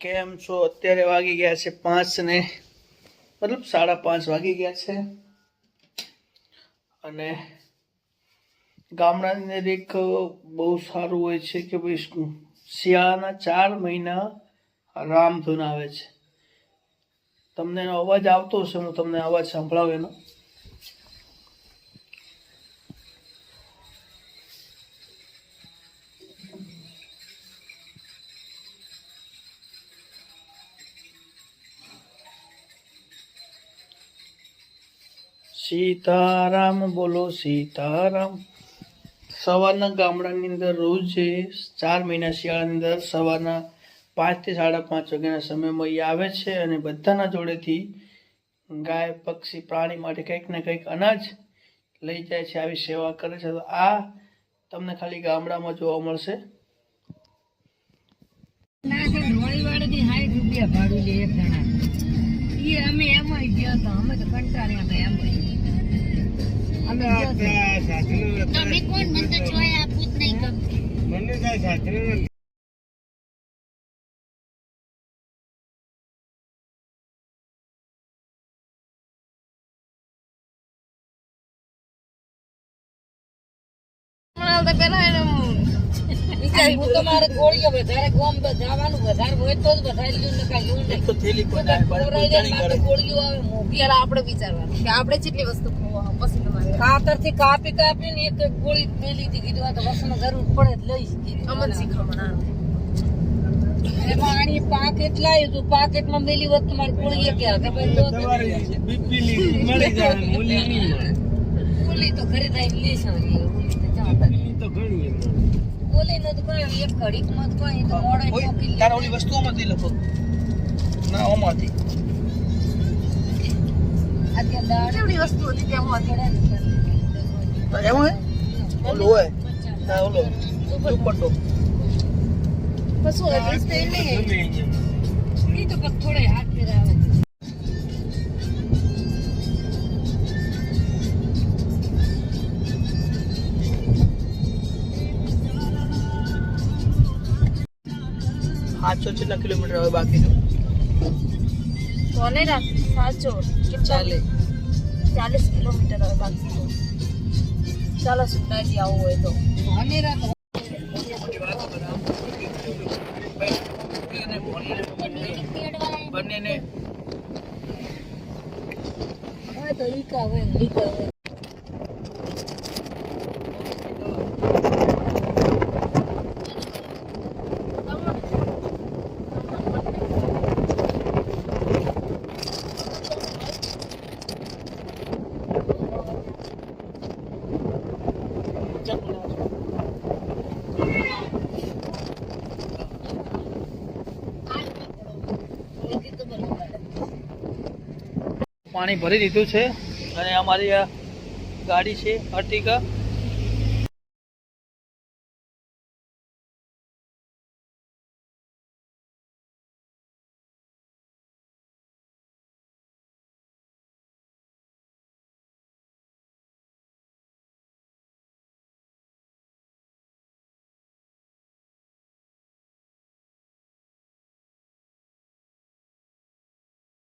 કેમ છો? અત્યારે વાગી ગયા છે પાંચ ને, મતલબ સાડા પાંચ વાગી ગયા છે. અને ગામડાની અંદર એક બહુ સારું હોય છે કે ભાઈ શિયાળાના ચાર મહિના રામધૂન આવે છે. તમને એનો અવાજ આવતો હશે, હું તમને અવાજ સંભળાવું એનો. સીતારામ, બોલો સીતારામ. સવારના ગામડાની અંદર રોજ ચાર મહિના શિયાળાની અંદર સવારના પાંચથી સાડા પાંચ વાગ્યાના સમયમાં એ આવે છે અને બધાના જોડેથી ગાય, પક્ષી, પ્રાણી માટે કંઈક ને કંઈક અનાજ લઈ જાય છે, આવી સેવા કરે છે. તો આ તમને ખાલી ગામડામાં જોવા મળશે. એક જણા અમે એમાં ગયા હતા. અમે તો કંટાળ્યા હતા એમાં. તમે કોણ? મને તો જોયા આપવું જ નહીં ગમતું. તો પેલા એને વિચાર હું તમારે મારે ગોળીઓ વધારે ગોમ જવાનું વધારે હોય તો જ વધારે લીધું ને કાંઈ નહીં. તો થેલી ઘણી. ગોળીઓ આવે મોંઘી. પેલા આપણે વિચારવાનું કે આપણે જેટલી વસ્તુ ખાતરથી કાપી કાપી ને એક એક ગોળી મેલી હતી કીધું આ તો વસ્તુ જરૂર પડે જ લઈશ અમન શીખમણ એમાં પાકેટ લાવ્યું હતું પાકેટમાં મેલી વસ્તુ તો મારી ગોળી એક ભાઈ તો ખરીદાઈ તો ઘરે થઈને લેશ આવી. ગોળી તો ચાલે. ગોળી નો તો કઈ એક ઘડીકમાં તો કઈ તો મોડે ઠોકી લે. તારા ઓલી વસ્તુઓમાંથી લખો. ના ઓમાંથી. અત્યારે દાળ કેવડી વસ્તુ હતી હું અત્યારે એમ હોય? ઓલું હોય? ના ઓલો. દુપટ્ટો. તો એને સાતસો જેટલા કિલોમીટર હવે બાકી ચાલે. ચાલીસ કિલોમીટર હવે બાકી ચાલો સુંદાજી આવવું હોય તો. તો બંનેને હવે તો પાણી ભરી દીધું છે. અને અમારી આ ગાડી છે અર્ટિકા